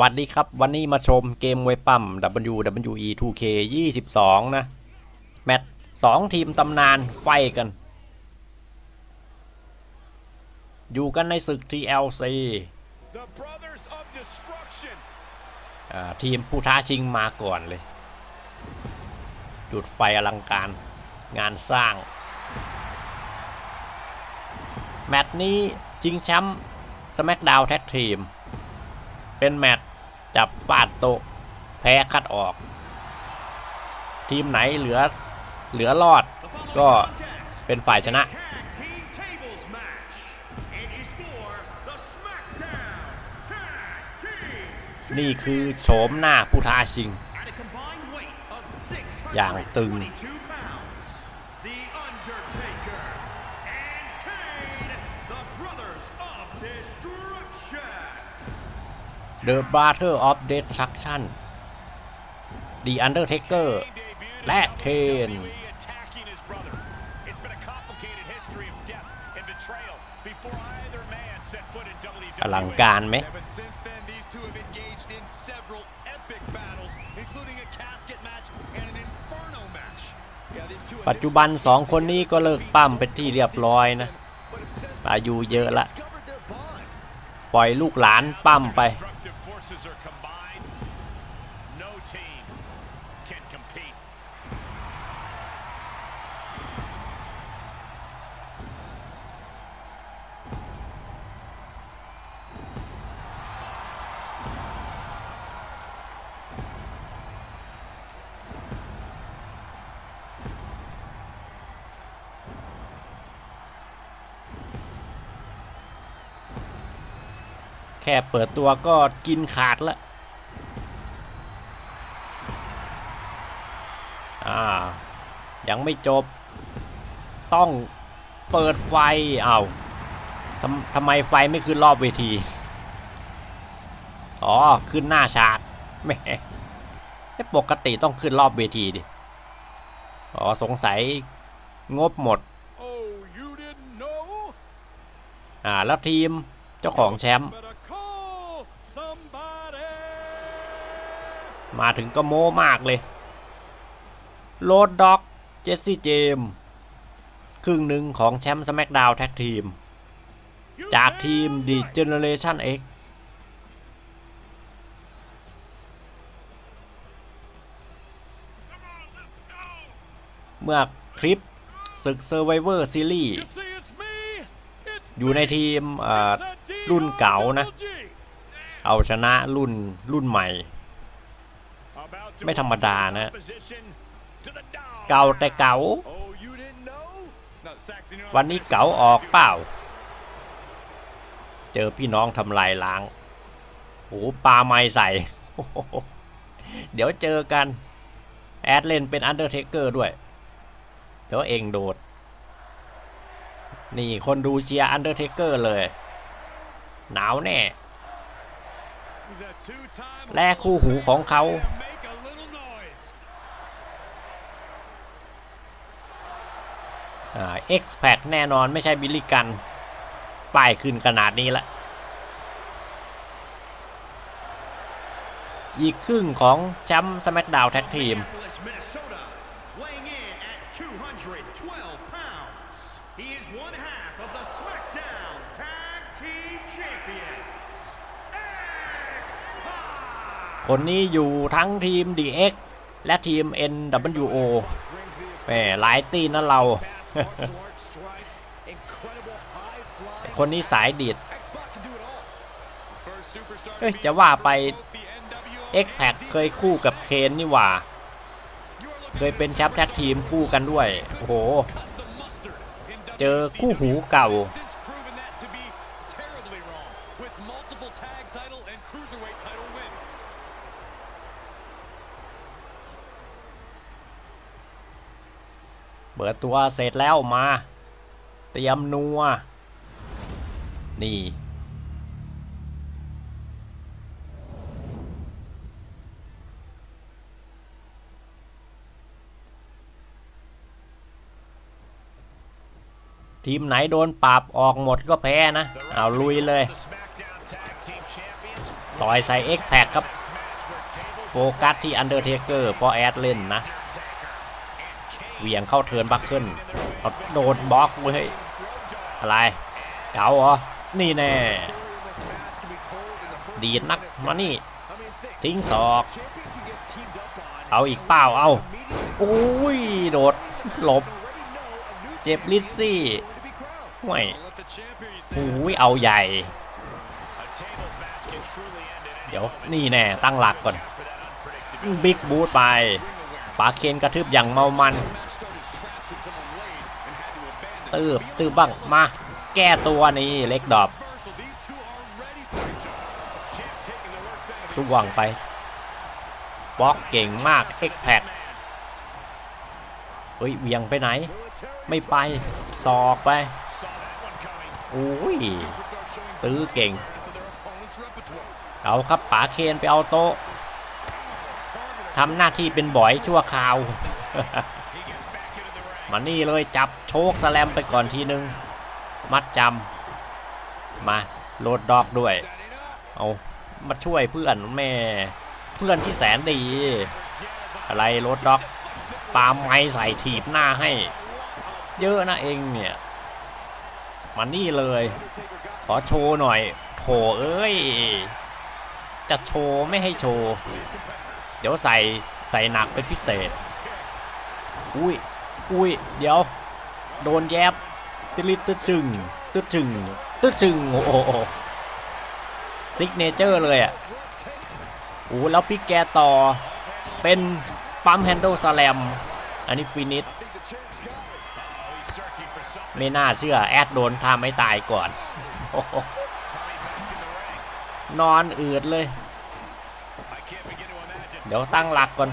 วัสดีครับ วันนี้มาชมเกมมวยปั้ม WWE 2K 22 นะ แมตช์สองทีมตำนานไฟกัน อยู่กันในศึก TLC The Brothers of Destruction. อ่าทีมผู้ท้าชิงมาก่อนเลย จุดไฟอลังการงานสร้าง แมตช์นี้ชิงแชมป์สแม k ดาวแท็กทีมเป็นแมตช์ จับฟาดโตแพ้คัดออก ทีมไหนเหลือเหลือรอดก็เป็นฝ่ายชนะ นี่คือโฉมหน้าผู้ท้าชิง อย่างตึง The Brother of Destruction The Undertaker และเคนอลังการไหมปัจจุบันสองคนนี้ก็เลิกปั้มไปที่เรียบร้อยนะอายุเยอะละ ปล่อยลูกหลานปั้มไป ค่เปิดตัวก็กินขาดละอ่ายังไม่จบ ต้องเปิดไฟเอา้าทำทำไมไฟไม่ขึ้นรอบเวที อ๋อ ขึ้นหน้าฉากแหม่ไม่ปกติต้องขึ้นรอบเวทีดิ อ๋อ สงสัยงบหมด Oh, you didn't know? อ่า แล้วทีมเจ้าของแชมป์ มาถึงก็โม้มากเลยโรดด็อก เจสซี่เจม ครึ่งหนึ่งของแชมป์สแม k ดาวแท็กทีม จากทีม The Generation X เมื่อคลิปศึก Survivor Series อยู่ในทีมรุ่นเก่านะ เอาชนะรุ่นรุ่นใหม่ ไม่ธรรมดานะ opposition to the dog. เก่าแต่เก่า Oh, you didn't know? No, Saxon, you know วันนี้เก๋าออกเปล่า เจอพี่น้องทำลายล้างโอ้ปลาไม้ใส่โอ้โหเดี๋ยวเจอกัน แอดเล่นเป็นอันเดอร์เทเกอร์ด้วย เดี๋ยวเองโดด นี่คนดูเชียร์อันเดอร์เทเกอร์เลย หนาวแน่ He's a two-time และคู่หูของเขา อ่า X Pack แน่นอนไม่ใช่บิลลี่กัน ป้ายขึ้นขนาดนี้ละ อีกครึ่งของแชมป์สแม k ดาวแท็กทีม Minneapolis, Minnesota, weighing in at 212 pounds. He is one half of the SmackDown Tag Team Champions. X-Pac. คนนี้อยู่ทั้งทีม DX และทีม NWO แหมหลายตีนนะเรา คนนี้สายดีดเฮ้ยจะว่าไป x p a c เคยคู่กับเคนนี่หว่า เคยเป็นแชมป์แท็กทีมคู่กันด้วย โอ้โห เจอคู่หูเก่า เปิดตัวเสร็จแล้วมา เตรียมนัว นี่ ทีมไหนโดนปราบออกหมดก็แพ้นะ เอาลุยเลย ต่อยใส่เอ็กแพคครับ โฟกัสที่อันเดอร์เทเกอร์พอแอดเล่นนะ เหวี่ยงเข้าเทินบัคเคิลเอาโดนบล็อกเว้ยอะไร เก๋าเหรอ นี่แน่ ดีดนักมานี่ ทิ้งศอก เอาอีกเป้าเอาอุ้ย โดด หลบ เจ็บลิซซี่ห่วยอุ้ย เอาใหญ่ เดี๋ยว นี่แน่ ตั้งหลักก่อน บิ๊กบูทไปปาเคนกระทืบอย่างเมามัน ตืบตืบบ้างมา แก้ตัวนี่เล็กดอบตุว่างไปบล็อกเก่งมากเอ็กแพคเฮ้ยเวียงไปไหน ไม่ไปสอกไปโอ้ยตื้อเก่ง เอาครับป๋าเคนไปเอาโต๊ะทำหน้าที่เป็นบ่อยชั่วคราว มานี่เลยจับโชคสแลมไปก่อนทีนึง มัดจำมาโหลดดอกด้วย เอามาช่วยเพื่อนแม่เพื่อนที่แสนดี อะไรโหลดดอกปาไม้ใส่ถีบหน้าให้ เยอะนะเองเนี่ยมานี่เลย ขอโชว์หน่อยโถเอ้ย จะโชว์ไม่ให้โชว์ เดี๋ยวใส่ใส่หนักเป็นพิเศษ อุ้ย อุ้ย เดี๋ยว โดนแยบติลิดตึ๊ดจึงตึ๊ดจึงตึ๊ดจึง โอ้โหซิกเนเจอร์เลยอะโอ้แล้วพี่แกต่อ เป็นปั๊มแฮนด์ลสแลม อันนี้ฟินิชไม่น่าเชื่อ แอดโดนทำไม่ตายก่อนอนอนอืดเลย เดี๋ยวตั้งหลักก่อน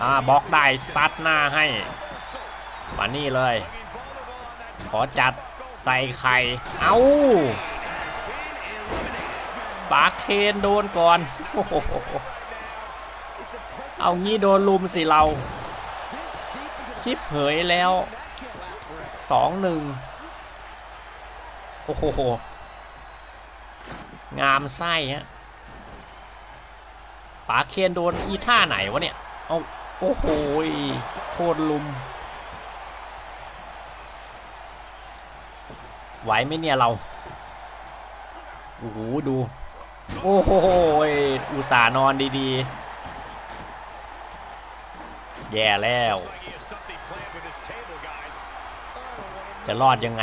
อ่าบล็อกได้ซัดหน้าให้มานี่เลย ขอจัดใส่ไข่เอาปาเคนโดนก่อน เอางี้โดนลุมสิเรา ชิปเหยแล้วสองหนึ่งโอ้โห งามไส้ฮะปาเคนโดนอีท่าไหนวะเนี่ย เอา โอ้โหโคตรลุม ไหวไหมเนี่ยเรา โอ้โห ดู โอ้โหอุตส่าห์นอนดีๆ แย่แล้ว จะรอดยังไง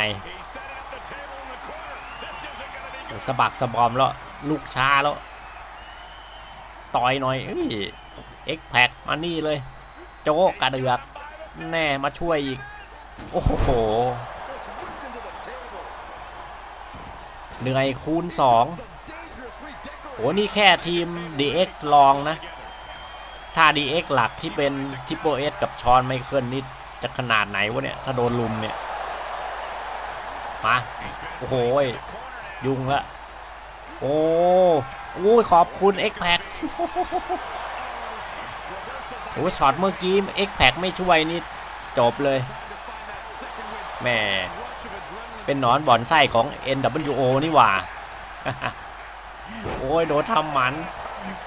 สะบักสะบอมแล้ว ลูกช้าแล้ว ต่อยหน่อยเอ้ย เอ็กแพคมานี่เลย โจกระเดือกแน่มาช่วยอีก โอ้โหเหนื่อยคูณสองโอ้นี่แค่ทีม DX ลองนะ ถ้า DX หลักที่เป็นทิปโปเอสกับชอนไมเคิลนี่จะขนาดไหนวะเนี่ย ถ้าโดนลุมเนี่ย มา โอ้โหยยุ่งละ โอ้โอ้ขอบคุณ X Pack โอ้ช็อตเมื่อกี้ X Pack ไม่ช่วยนี่จบเลยแม่เป็นนอนบ่อนไส้ของ NWO นี่หว่า โอ้ยโดนทำหมัน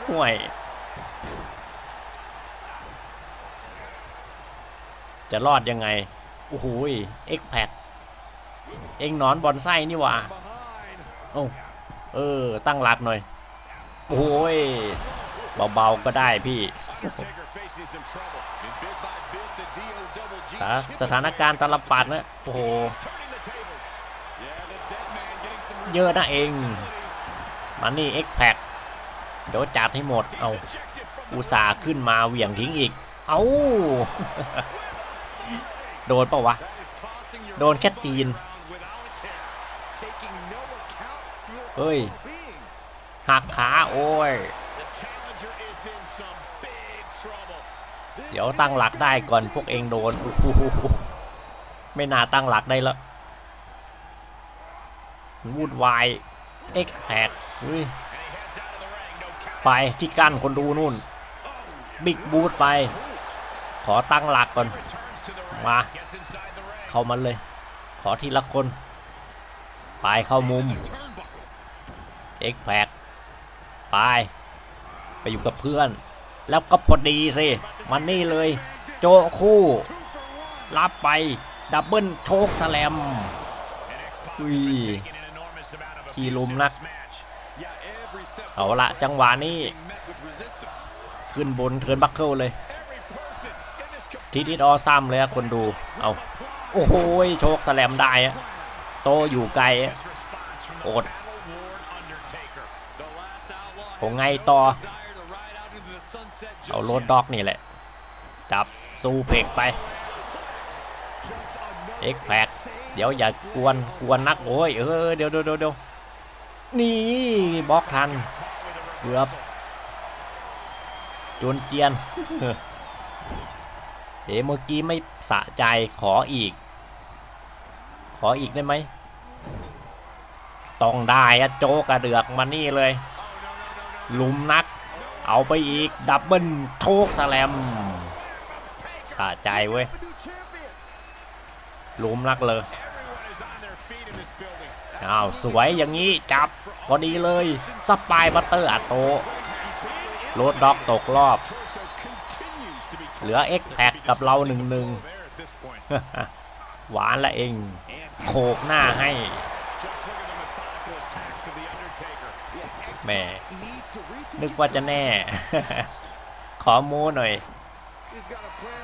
ห่วย จะรอดยังไง โอ้โหย X Pack เองนอนบอนไส้นี่หว่าโอ้เออ ตั้งหลักหน่อย โอ้ย เบาๆก็ได้พี่ สาสถานการณ์ตลปัดนะโอ้โห เยอะนะเองมันนี่ X Pack เดี๋ยวจัดให้หมด เอาอุตส่าห์ขึ้นมาเหวี่ยงทิ้งอีก เอาโดนเปล่าวะ โดนแค่ตีน เฮ้ยหักขา โอ้ย เดี๋ยวตั้งหลักได้ก่อนพวกเองโดนไม่น่าตั้งหลักได้ล้ววุ่นวายเอ็กแพกไปที่กั้นคนดูนู่น บิ๊กบูทไป ขอตั้งหลักก่อน มา เข้ามันเลย ขอทีละคน ไปเข้ามุม เอ็กแพกไป ไปอยู่กับเพื่อน แล้วก็พอดีสิมันนี่เลย โจคู่รับไป ดับเบิลโชคสแลมอุ้ยขี่ลุมนัก เอาละจังหวะนี้ ขึ้นบนเทินบัคเกิลเลยทีดิดออซัมเลยคนดู เอาโอ้โหโชคสแลมได้อะโตอยู่ไกลอะโอด The last outlaw ผมไงต่อ เอาโรดด็อกนี่แหละ จับซูเพกไปเอ็กแพกเดี๋ยวอย่ากวนกวนนักโอ้ยเออเดี๋ยวเดี๋ยวเดี๋ยวนี่บล็อกทันเกือบจนเจียนเอ๋เมื่อกี้ไม่สะใจขออีก ขออีกได้ไหมต้องได้อะโจกระเดือกมานี่เลย ลุมนัก เอาไปอีก ดับเบิลโชคสแลมสะใจเว้ยลุมนักเลยอ้าวสวยอย่างนี้ จับพอดีเลยสปายบัตเตอร์อัตโตโรดด็อกตกรอบ เหลือ X แพกกับเราหนึ่งหนึ่งหวานละเอง โขกหน้าให้แม่ นึกว่าจะแน่ ขอโม้หน่อย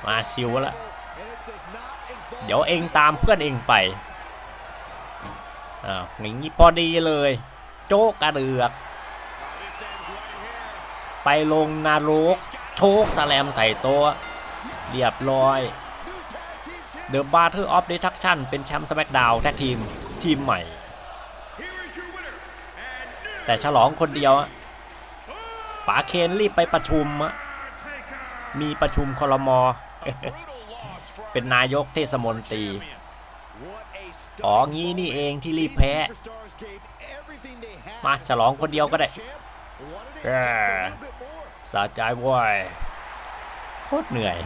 มาชิวละ เดี๋ยวเองตามเพื่อนเองไป อ้าวอย่างนี้พอดีเลย โจ๊กกระเดือก ไปลงนรก โชกสแลมใส่ตัว เรียบร้อย The Battle of Destruction เป็นแชมป์ส c k กดาวแท็กทีม ทีมใหม่ แต่ฉลองคนเดียวอะ ป๋าเคนรีบไปประชุม มีประชุมคอรมอ เป็นนายกเทศมนตรี อ๋อ งี้นี่เองที่รีบแพ้ มาฉลองคนเดียวก็ได้แหมสะใจว้ยโคตรเหนื่อย